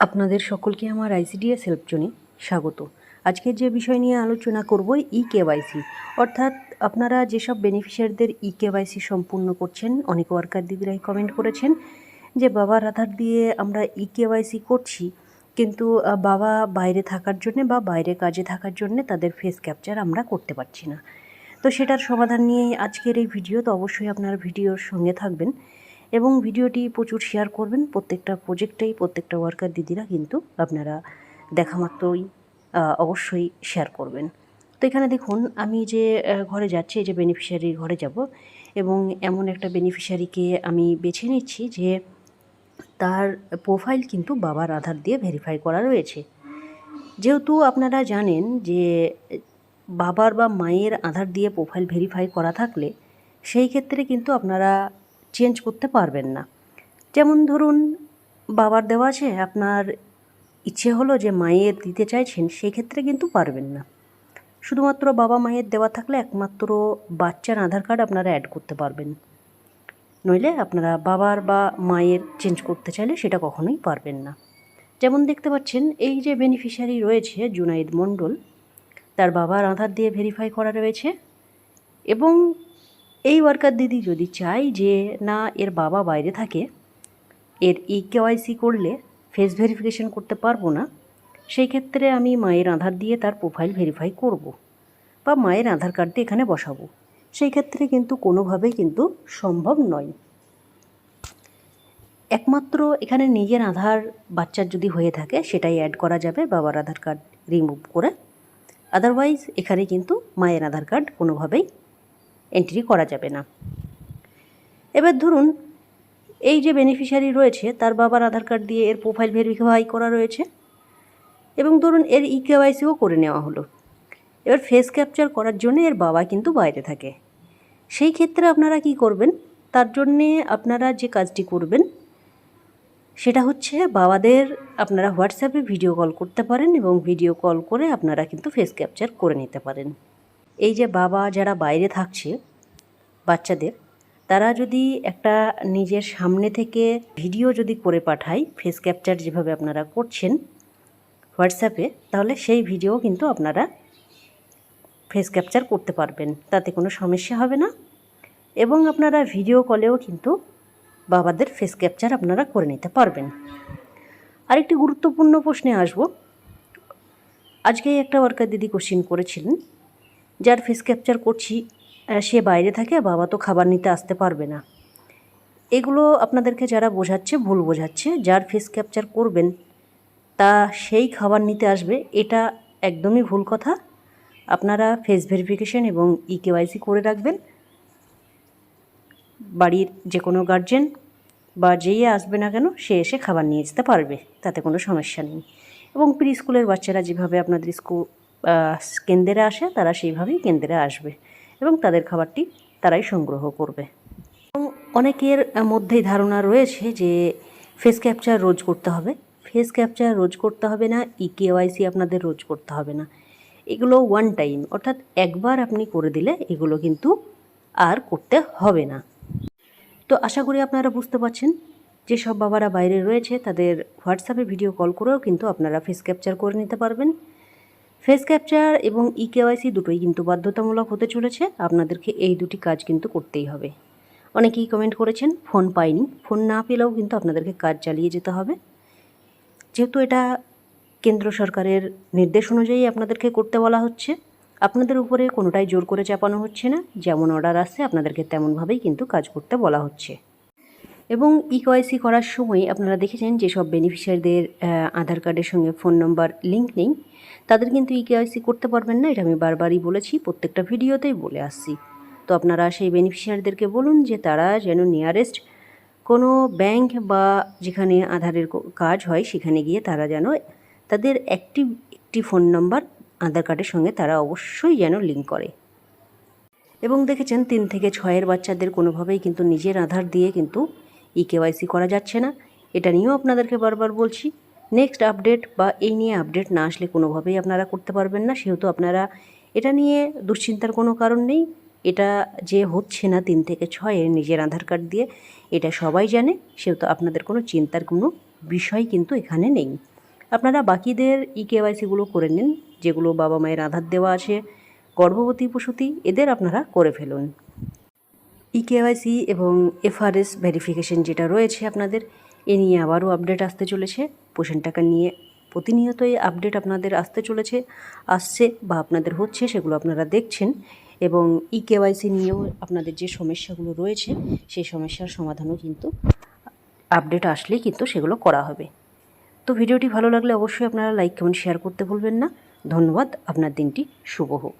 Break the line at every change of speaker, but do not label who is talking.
আপনাদের সকলকে আমার আইসিডিএস হেল্প জোনে স্বাগত। আজকের যে বিষয় নিয়ে আলোচনা করব ই কেওয়াইসি অর্থাৎ আপনারা যেসব বেনিফিশিয়ারদের ই কেওয়াইসি সম্পূর্ণ করছেন, অনেক ওয়ার্কার দিদিরাই কমেন্ট করেছেন যে বাবার আধার দিয়ে আমরা ই কেওয়াইসি করছি, কিন্তু বাবা বাইরে থাকার জন্যে বা বাইরে কাজে থাকার জন্যে তাদের ফেস ক্যাপচার আমরা করতে পারছি না। তো সেটার সমাধান নিয়ে আজকের এই ভিডিও, তো অবশ্যই আপনারা ভিডিওর সঙ্গে থাকবেন। এবং ভিডিওটি প্রচুর শেয়ার করবেন। প্রত্যেকটা প্রজেক্টেই প্রত্যেকটা ওয়ার্কার দিদিরা কিন্তু আপনারা দেখা মাত্রই অবশ্যই শেয়ার করবেন। তো এখানে দেখুন, আমি যে ঘরে যাচ্ছি যে বেনিফিশিয়ারির ঘরে যাব এবং এমন একটা বেনিফিশিয়ারিকে আমি বেছে নিচ্ছি যে, তার প্রোফাইল কিন্তু বাবার আধার দিয়ে ভেরিফাই করা রয়েছে। যেহেতু আপনারা জানেন যে, বাবার বা মায়ের আধার দিয়ে প্রোফাইল ভেরিফাই করা থাকলে, সেই ক্ষেত্রে কিন্তু আপনারা চেঞ্জ করতে পারবেন না। যেমন ধরুন, বাবার দেওয়া আছে, আপনার ইচ্ছে হলো যে মায়ের দিতে চাইছেন সেই ক্ষেত্রে কিন্তু পারবেন না। শুধুমাত্র বাবা মায়ের দেওয়া থাকলে একমাত্র বাচ্চার আধার কার্ড আপনারা অ্যাড করতে পারবেন। নইলে আপনারা বাবার বা মায়ের চেঞ্জ করতে চাইলে সেটা কখনোই পারবেন না। যেমন দেখতে পাচ্ছেন, এই যে বেনিফিশিয়ারি রয়েছে জুনাইদ মণ্ডল, তার বাবার আধার দিয়ে ভেরিফাই করা রয়েছে এবং এই ওয়ার্কার দিদি যদি চাই যে না, এর বাবা বাইরে থাকে, এর ই কেওয়াইসি করলে ফেস ভেরিফিকেশন করতে পারব না, সেই ক্ষেত্রে আমি মায়ের আধার দিয়ে তার প্রোফাইল ভেরিফাই করব। বা মায়ের আধার কার্ড দিয়ে এখানে বসাবো সেই ক্ষেত্রে কিন্তু কোনোভাবেই কিন্তু সম্ভব নয় একমাত্র এখানে নিজের আধার বাচ্চার যদি হয়ে থাকে, সেটাই অ্যাড করা যাবে বাবার আধার কার্ড রিমুভ করে আদারওয়াইজ এখানে কিন্তু মায়ের আধার কার্ড কোনোভাবেই এন্ট্রি করা যাবে না। এবার ধরুন, এই যে বেনিফিশিয়ারি রয়েছে, তার বাবার আধার কার্ড দিয়ে এর প্রোফাইল ভেরিফাই করা রয়েছে এবং ধরুন, এর ই কেওয়াইসিও করে নেওয়া হলো। এবার ফেস ক্যাপচার করার জন্য এর বাবা কিন্তু বাইরে থাকে। সেই ক্ষেত্রে আপনারা কি করবেন? তার জন্যে আপনারা যে কাজটি করবেন, সেটা হচ্ছে বাবাদের আপনারা হোয়াটসঅ্যাপে ভিডিও কল করতে পারেন এবং ভিডিও কল করে আপনারা কিন্তু ফেস ক্যাপচার করে নিতে পারেন। এই যে বাবা যারা বাইরে থাকছে, বাচ্চাদের, তারা যদি একটা নিজের সামনে থেকে ভিডিও যদি করে পাঠায় ফেস ক্যাপচার যেভাবে আপনারা করছেন হোয়াটসঅ্যাপে তাহলে সেই ভিডিও কিন্তু আপনারা ফেস ক্যাপচার করতে পারবেন। তাতে কোনো সমস্যা হবে না। এবং আপনারা ভিডিও কলেও কিন্তু বাবাদের ফেস ক্যাপচার আপনারা করে নিতে পারবেন। আরেকটি গুরুত্বপূর্ণ প্রশ্নে আসব। আজকেই একটা ওয়ার্কার দিদি কোশ্চিন করেছিলেন। যার ফেস ক্যাপচার করছি সে বাইরে থাকে, বাবা তো খাবার নিতে আসতে পারবে না। এগুলো আপনাদেরকে যারা বোঝাচ্ছে, ভুল বোঝাচ্ছে, যার ফেস ক্যাপচার করবেন, তা সেই খাবার নিতে আসবে, এটা একদমই ভুল কথা। আপনারা ফেস ভেরিফিকেশন এবং ই কেওয়াইসি করে রাখবেন। বাড়ির যে কোনো গার্জেন বা যেই আসবে না কেন, সে এসে খাবার নিয়ে যেতে পারবে, তাতে কোনো সমস্যা নেই। এবং প্রি স্কুলের বাচ্চারা যেভাবে আপনাদের স্কুল কেন্দ্রে আসে, তারা সেইভাবেই কেন্দ্রে আসবে এবং তাদের খাবারটি তারাই সংগ্রহ করবে। এবং অনেকের মধ্যেই ধারণা রয়েছে যে ফেস ক্যাপচার রোজ করতে হবে। ফেস ক্যাপচার রোজ করতে হবে না ই কেওয়াইসি আপনাদের রোজ করতে হবে না। এগুলো ওয়ান টাইম অর্থাৎ একবার আপনি করে দিলে এগুলো কিন্তু আর করতে হবে না। তো আশা করি আপনারা বুঝতে পারছেন, যেসব বাবারা বাইরে রয়েছে তাদের হোয়াটসঅ্যাপে ভিডিও কল করেও কিন্তু আপনারা ফেস ক্যাপচার করে নিতে পারবেন। ফেস ক্যাপচার এবং ই কেওয়াইসি দুটোই কিন্তু বাধ্যতামূলক হতে চলেছে। আপনাদেরকে এই দুটি কাজ কিন্তু করতেই হবে। অনেকেই কমেন্ট করেছেন ফোন পাইনি। ফোন না পেলেও কিন্তু আপনাদেরকে কাজ চালিয়ে যেতে হবে। যেহেতু এটা কেন্দ্র সরকারের নির্দেশ অনুযায়ী আপনাদেরকে করতে বলা হচ্ছে, আপনাদের উপরে কোনোটাই জোর করে চাপানো হচ্ছে না। যেমন অর্ডার আসছে, আপনাদেরকে তেমনভাবেই কিন্তু কাজ করতে বলা হচ্ছে। এবং ই কেওয়াইসি করার সময় আপনারা দেখেছেন যেসব বেনিফিশিয়ারিদের আধার কার্ডের সঙ্গে ফোন নম্বর লিঙ্ক নেই, তাদের কিন্তু ই কেওয়াইসি করতে পারবেন না, এটা আমি বারবারই বলেছি, প্রত্যেকটা ভিডিওতেই বলে আসছি। তো আপনারা সেই বেনিফিশিয়ারিদেরকে বলুন যে তারা যেন নিয়ারেস্ট কোনো ব্যাংক বা যেখানে আধারের কাজ হয়, সেখানে গিয়ে তারা যেন তাদের একটি একটি ফোন নম্বর আধার কার্ডের সঙ্গে তারা অবশ্যই যেন লিঙ্ক করে। এবং দেখেছেন তিন থেকে ছয়ের বাচ্চাদের কোনোভাবেই কিন্তু নিজের আধার দিয়ে কিন্তু ই কেওয়াইসি করা যাচ্ছে না। এটা নিয়েও আপনাদেরকে বারবার বলছি নেক্সট আপডেট বা এই নিয়ে আপডেট না আসলে কোনোভাবেই আপনারা করতে পারবেন না, সেহেতু আপনারা এটা নিয়ে দুশ্চিন্তার কোনো কারণ নেই। এটা যে হচ্ছে না তিন থেকে ছয়ে নিজের আধার কার্ড দিয়ে, এটা সবাই জানে, সেহেতু আপনাদের কোনো চিন্তার কোনো বিষয় কিন্তু এখানে নেই। আপনারা বাকিদের ই কেওয়াইসিগুলো করে নিন, যেগুলো বাবা মায়ের আধার দেওয়া আছে, গর্ভবতী প্রসূতি এদের আপনারা করে ফেলুন। ই কেওয়াইসি এবং এফআরএস ভেরিফিকেশন যেটা রয়েছে আপনাদের, এ নিয়ে আবারও আপডেট আসতে চলেছে। পোষণ টাকা নিয়ে প্রতিনিয়তই আপডেট আপনাদের আসতে চলেছে, আসছে বা আপনাদের হচ্ছে সেগুলো আপনারা দেখছেন এবং ই কেওয়াইসি নিয়েও আপনাদের যে সমস্যাগুলো রয়েছে, সেই সমস্যার সমাধানও কিন্তু আপডেট আসলেই কিন্তু সেগুলো করা হবে। তো ভিডিওটি ভালো লাগলে অবশ্যই আপনারা লাইক কমেন্ট শেয়ার করতে ভুলবেন না। ধন্যবাদ, আপনার দিনটি শুভ হোক।